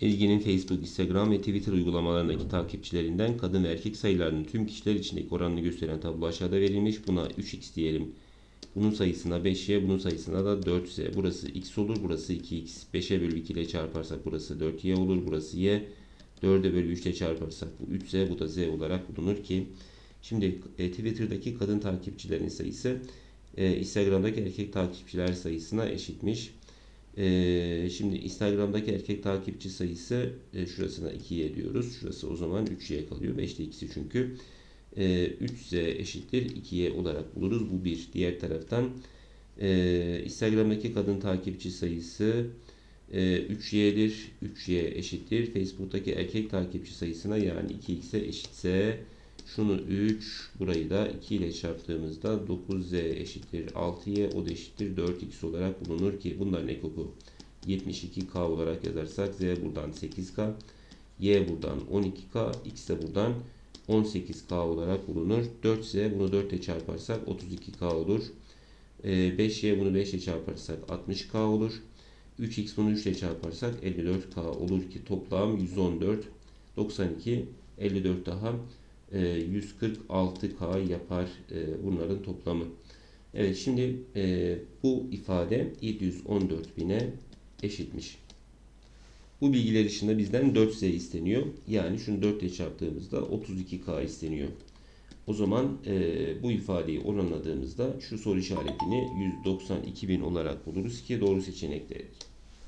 Ezgi'nin Facebook, Instagram ve Twitter uygulamalarındaki takipçilerinden kadın ve erkek sayılarının tüm kişiler içindeki oranını gösteren tablo aşağıda verilmiş. Buna 3x diyelim. Bunun sayısına 5y, bunun sayısına da 4z. Burası x olur, burası 2x. 5'e bölü 2 ile çarparsak burası 4y olur, burası y. 4'e bölü 3 ile çarparsak bu 3z, bu da z olarak bulunur ki Şimdi e, Twitter'daki kadın takipçilerin sayısı e, Instagram'daki erkek takipçiler sayısına eşitmiş. E, şimdi Instagram'daki erkek takipçi sayısı e, şurasına 2y diyoruz. Şurası o zaman 3y kalıyor. 5'te ikisi çünkü. E, 3z eşittir 2y olarak buluruz. Bu bir. Diğer taraftan e, Instagram'daki kadın takipçi sayısı e, 3y'dir. 3y eşittir. Facebook'taki erkek takipçi sayısına yani 2x'e eşitse şunu 3, burayı da 2 ile çarptığımızda 9z eşittir 6y, o da eşittir 4x olarak bulunur ki bunların ekoku 72k olarak yazarsak z buradan 8k, y buradan 12k, x de buradan 18k olarak bulunur. 4z bunu 4 ile çarparsak 32k olur. 5y bunu 5 ile çarparsak 60k olur. 3x bunu 3 ile çarparsak 54k olur ki toplam 114, 92, 54 daha 146K yapar e, bunların toplamı. Evet şimdi e, bu ifade 714 bine eşitmiş. Bu bilgiler dışında bizden 4Z isteniyor. Yani şunu 4 ile çarptığımızda 32K isteniyor. O zaman e, bu ifadeyi oranladığımızda şu soru işaretini 192.000 olarak buluruz ki doğru seçenekteydir.